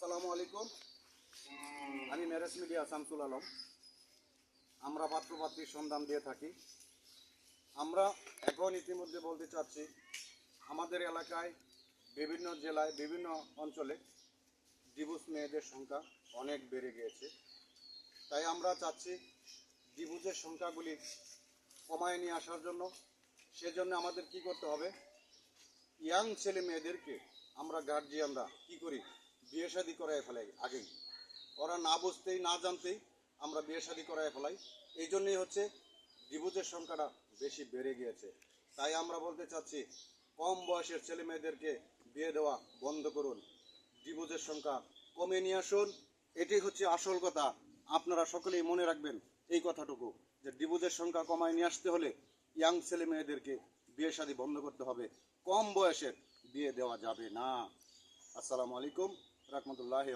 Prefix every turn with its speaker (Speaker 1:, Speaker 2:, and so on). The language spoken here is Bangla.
Speaker 1: আসসালামু আলাইকুম। আমি ম্যারেজ মিডিয়া শামসুল আলম। আমরা পাত্রপাত্রীর সন্ধান দিয়ে থাকি। আমরা এখন ইতিমধ্যে বলতে চাচ্ছি, আমাদের এলাকায় বিভিন্ন জেলায়, বিভিন্ন অঞ্চলে ডিভোর্স মেয়েদের সংখ্যা অনেক বেড়ে গিয়েছে। তাই আমরা চাচ্ছি ডিভোর্সের সংখ্যাগুলি কমায় নিয়ে আসার জন্য। সেজন্য আমাদের কি করতে হবে? ইয়াং ছেলে মেয়েদেরকে আমরা গার্জিয়ানরা কি করি? বিয়ে শাদি করাই ফেলাই আগেই। ওরা না বুঝতেই, না জানতেই আমরা বিয়ে শাদি করাই ফেলাই। এই জন্যই হচ্ছে ডিভোর্সের সংখ্যাটা বেশি বেড়ে গিয়েছে। তাই আমরা বলতে চাচ্ছি, কম বয়সের ছেলে মেয়েদেরকে বিয়ে দেওয়া বন্ধ করুন। ডিভোর্সের সংখ্যা কমে নিয়ে আসুন। এটি হচ্ছে আসল কথা। আপনারা সকলেই মনে রাখবেন এই কথাটুকু, যে ডিভোর্সের সংখ্যা কমায় নিয়ে আসতে হলে ইয়াং ছেলে মেয়েদেরকে বিয়ে শাদী বন্ধ করতে হবে। কম বয়সের বিয়ে দেওয়া যাবে না। আসসালামু আলাইকুম। রহমতুল্লাহ